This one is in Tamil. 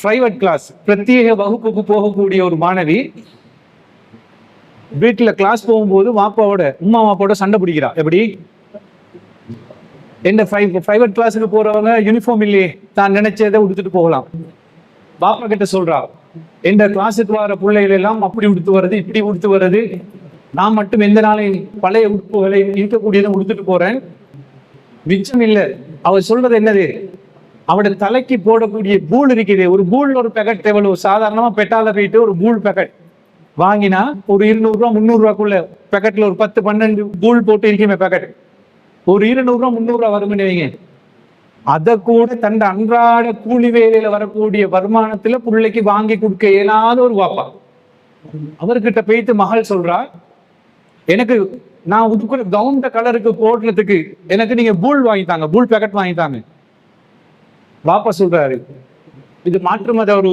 பிரைவேட் கிளாஸ் பிரத்யேக வகுப்புக்கு போகக்கூடிய ஒரு மாணவி வீட்டில் கிளாஸ் போகும்போது மாப்பாவோட உமா மாப்பாவோட சண்டை பிடிக்கிறா. எப்படி? என்ன ப்ரைவேட் கிளாஸுக்கு போறவங்க யூனிஃபார்ம் இல்லையே தான் நினைச்சதை உடுத்துட்டு போகலாம். பாப்பா கிட்ட சொல்றா எந்த கிளாஸுக்கு வர பிள்ளைகள் எல்லாம் அப்படி உடுத்து வர்றது இப்படி உடுத்து வர்றது நான் மட்டும் எந்த நாளையும் பழைய உடுப்புகளை இருக்கக்கூடியதை உடுத்துட்டு போறேன். மிச்சம் இல்லை. அவர் சொல்றது என்னது? அவனுடைய தலைக்கு போடக்கூடிய பூல் இருக்குது. ஒரு பூல் ஒரு பேக்கெட் எவ்வளவு? சாதாரணமா பெட்டால போயிட்டு ஒரு பூல் பேக்கெட் வாங்கினா ஒரு இருநூறுவா முந்நூறுவாக்குள்ள முந்நூறு பேக்கெட்ல ஒரு பத்து பன்னெண்டு பூல் போட்டு இருக்குமே பேக்கெட் ஒரு இருநூறுவா முந்நூறுவா வருமே வரும்னு வைங்க. அதை கூட தன் அன்றாட கூலி வேலையில வரக்கூடிய வருமானத்துல பிள்ளைக்கு வாங்கி கொடுக்க இயலாத ஒரு வாப்பா. அவர்கிட்ட போயிட்டு மகள் சொல்றா எனக்கு நான் உடுக்கிற கவுண்ட கலருக்கு போடுறதுக்கு எனக்கு நீங்க பூல் வாங்கித்தாங்க பூல் பேக்கெட் வாங்கித்தாங்க பாப்பா சொல்றாரு. இது மாற்று மத ஒரு